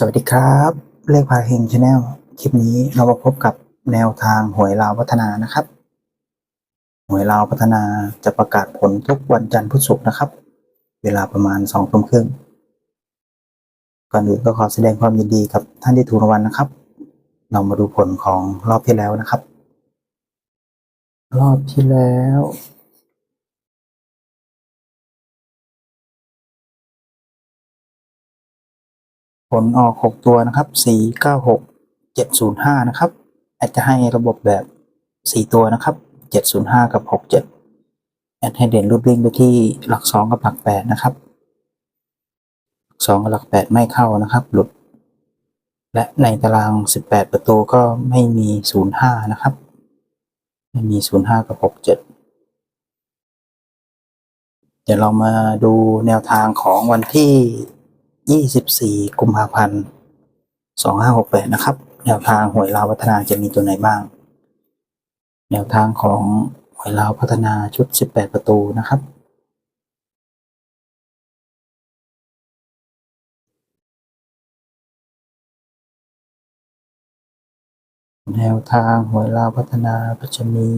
สวัสดีครับ เลขพาเฮงชาแนลคลิปนี้เรามาพบกับแนวทางหวยลาวพัฒนานะครับ หวยลาวพัฒนาจะประกาศผลทุกวันจันทร์พุธศุกร์นะครับ เวลาประมาณสองทุ่มครึ่งก่อนอื่นก็ขอแสดงความยินดีกับท่านที่ถูกรางวัลนะครับ เรามาดูผลของรอบที่แล้วนะครับ รอบที่แล้ว ผลออกหกตัวนะครับสี่เก้าหกเจ็ดศูนย์ห้านะครับ แอดจะให้ระบบแบบสี่ตัวนะครับเจ็ดศูนย์ห้ากับหกเจ็ดแอดให้เด่นรูปวิ่งไปที่หลักสองกับหลักแปดนะครับ หลักสองกับหลักแปดไม่เข้านะครับ หลุด และในตารางสิบแปดประตูก็ไม่มีศูนย์ห้านะครับ ไม่มีศูนย์ห้ากับหกเจ็ดเดี๋ยวเรามาดูแนวทางของวันที่ 24 กุมภาพันธ์ 2568 นะครับ แนวทางหวยลาวพัฒนาจะมีตัวไหนบ้าง แนวทางของหวยลาวพัฒนาชุด 18 ประตูนะครับแนวทางหวยลาวพัฒนาก็จะมี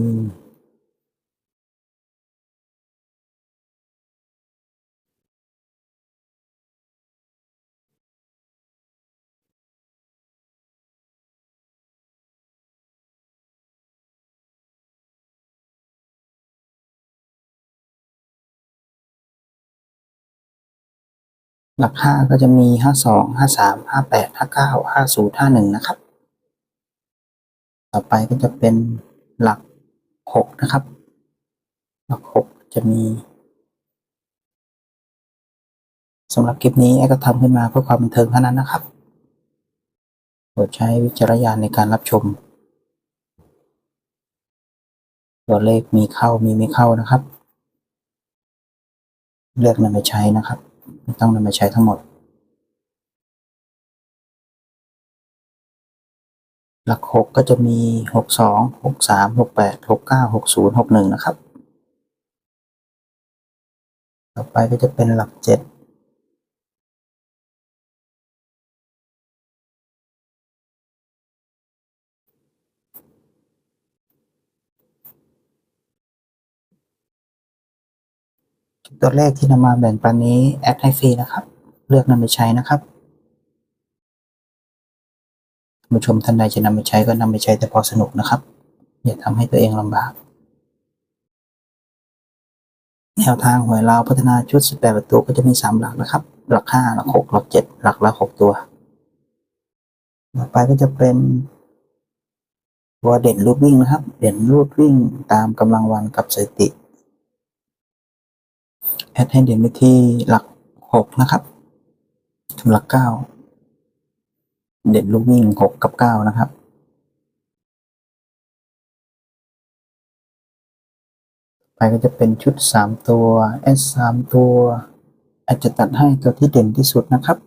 หลักห้าก็จะมีห้าสองห้าสามห้าแปดห้าเก้าห้าศูนย์ห้าหนึ่งนะครับ ต่อไปก็จะเป็นหลักหกนะครับ หลักหกจะมีสำหรับคลิปนี้แอดก็ทำขึ้นมาเพื่อความบันเทิงเท่านั้นนะครับโปรดใช้วิจารณญาณในการรับชม ตัวเลขมีเข้ามีไม่เข้านะครับ เลือกนำไปใช้นะครับ ไม่ต้องนำมาใช้ทั้งหมด หลัก 6 ก็จะมี 62 63 68 69 60 61 นะครับ ต่อไปก็จะเป็นหลัก 7 ตัวเลขที่นำมาแบ่งปันนี้แอดให้ฟรีนะครับ เลือกนำไปใช้นะครับท่านผู้ชมท่านใดจะนำไปใช้ก็นำไปใช้แต่พอสนุกนะครับ อย่าทำให้ตัวเองลำบาก แนวทางหวยลาวพัฒนาชุด 18 ประตูก็จะมี 3 หลักนะครับ หลัก 5 หลัก 6 หลัก 7 หลักละ 6 ตัวต่อไปก็จะเป็นตัวเด่นรูดวิ่งนะครับ เด่นรูดวิ่งตามกำลังวันกับสถิติ แอดให้เด่นไปที่หลัก 6 นะครับถึงหลัก 9 เด่นลูกวิ่ง 6 กับ 9 นะครับไปก็จะเป็นชุด 3 ตัว S 3ตัว อาจจะตัดให้ตัวที่เด่นที่สุดนะครับ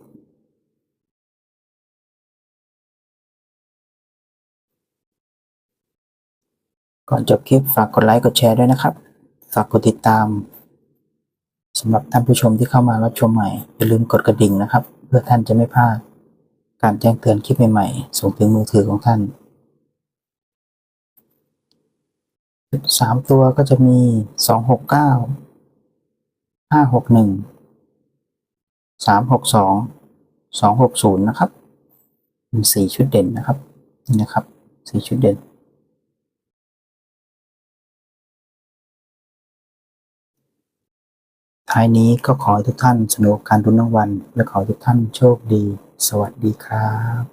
ก่อนจบคลิปฝากกดไลค์กดแชร์ด้วยนะครับ ฝากกดติดตามำหรับท่านผู้ชมที่เข้ามารับชมใหม่ อย่าลืมกดกระดิ่งนะครับ เพื่อท่านจะไม่พลาด การแจ้งเตือนคลิปใหม่ๆ ส่งถึงมือถือของท่าน สามตัวก็จะมีสองหกเก้าห้าหกหนึ่งสามหกสองสองหกศูนย์นะครับสี่ชุดเด่นนะครับนี่นะครับสี่ชุดเด่น ท้ายนี้ก็ขอให้ทุกท่านสนุกการรุ้นรางวัลและขอให้ทุกท่านโชคดี สวัสดีครับ